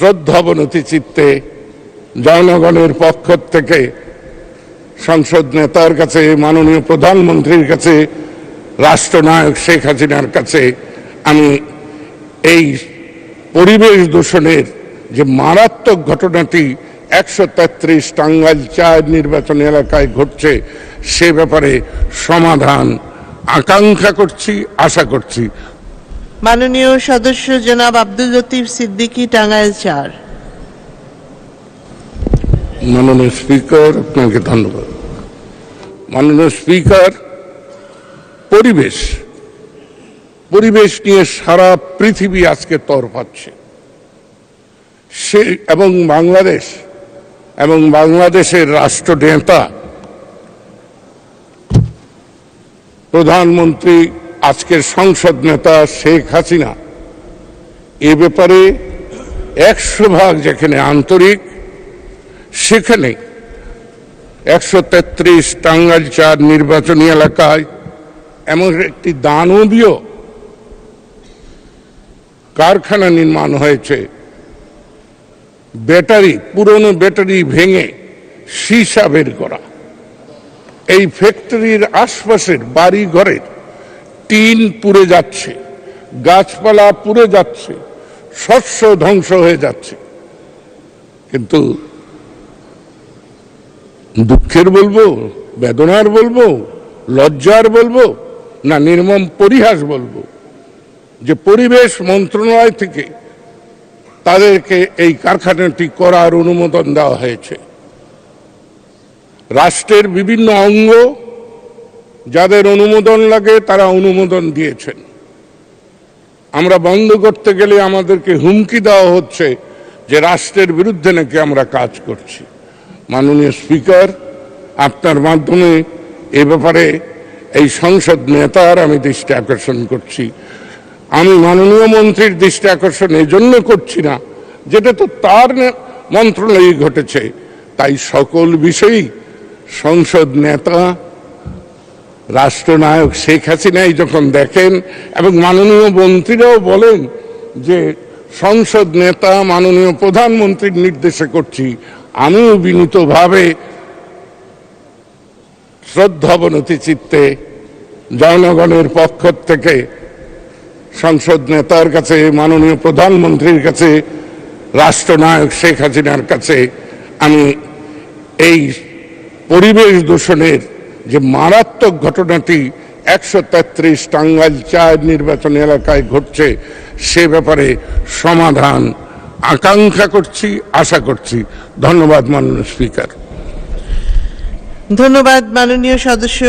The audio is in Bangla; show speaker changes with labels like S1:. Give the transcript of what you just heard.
S1: শ্রদ্ধাবনতি চিত্তে জনগণের পক্ষ থেকে সংসদ নেতার কাছে, মাননীয় প্রধানমন্ত্রীর কাছে, রাষ্ট্রনায়ক শেখ হাসিনার কাছে আমি এই পরিবেশ দূষণের যে মারাত্মক ঘটনাটি একশো তেত্রিশ টাঙ্গাইল চার নির্বাচন এলাকায় ঘটছে, সে ব্যাপারে সমাধান আকাঙ্ক্ষা করছি, আশা করছি।
S2: মাননীয় সদস্য জনাব আব্দুল লতিফ সিদ্দিকী, টাঙ্গাইল চার।
S1: মাননীয় স্পিকার, আপনাকে ধন্যবাদ। মাননীয় স্পিকার, পরিবেশ। পরিবেশ নিয়ে সারা পৃথিবী আজকে তর পাচ্ছে। সে এবং বাংলাদেশ এবং বাংলাদেশের রাষ্ট্র নেতা প্রধানমন্ত্রী আজকের সংসদ নেতা শেখ হাসিনা, এ ব্যাপারে একশো ভাগ যেখানে আন্তরিক, সেখানে একশো তেত্রিশ টাঙ্গাইল চার নির্বাচনী এলাকায় এমন একটি দানবীয় কারখানা নির্মাণ হয়েছে। ব্যাটারি, পুরনো ব্যাটারি ভেঙে সীসা বের করা। এই ফ্যাক্টরির আশপাশের বাড়ি ঘরের টিন পুড়ে যাচ্ছে, গাছপালা পুড়ে যাচ্ছে, শস্য ধ্বংস হয়ে যাচ্ছে। কিন্তু দুঃখের বলব, বেদনার বলব, লজ্জার বলব, না নির্মম পরিহাস বলব যে পরিবেশ মন্ত্রণালয় থেকে তাদেরকে এই কারখানাটি করার অনুমোদন দেওয়া হয়েছে। রাষ্ট্রের বিভিন্ন অঙ্গ যাদের অনুমোদন লাগে, তারা অনুমোদন দিয়েছেন। আমরা বন্ধ করতে গেলে আমাদেরকে হুমকি দেওয়া হচ্ছে যে রাষ্ট্রের বিরুদ্ধে নাকি আমরা কাজ করছি। মাননীয় স্পিকার, আপনার মাধ্যমে এ ব্যাপারে এই সংসদ নেতার আমি দৃষ্টি আকর্ষণ করছি। আমি মাননীয় মন্ত্রীর দৃষ্টি আকর্ষণ এজন্য করছি না, যেটা তো তার মন্ত্রণালয়ে ঘটেছে। তাই সকল বিষয়েই সংসদ নেতা রাষ্ট্রনায়ক শেখ হাসিনাই যখন দেখেন এবং মাননীয় মন্ত্রীরাও বলেন যে সংসদ নেতা, মাননীয় প্রধানমন্ত্রীর নির্দেশে করছি আমিও বিনীতভাবে শ্রদ্ধাবনতি চিত্তে জনগণের পক্ষ থেকে সংসদ নেতার কাছে, মাননীয় প্রধানমন্ত্রীর কাছে, রাষ্ট্রনায়ক শেখ হাসিনার কাছে আমি এই পরিবেশ দূষণের যে মারাত্মক ঘটনাটি একশো তেত্রিশ টাঙ্গাইল চার নির্বাচন এলাকায় ঘটছে, সে ব্যাপারে সমাধান আকাঙ্ক্ষা করছি, আশা করছি। ধন্যবাদ মাননীয় স্পিকার।
S2: ধন্যবাদ মাননীয় সদস্য।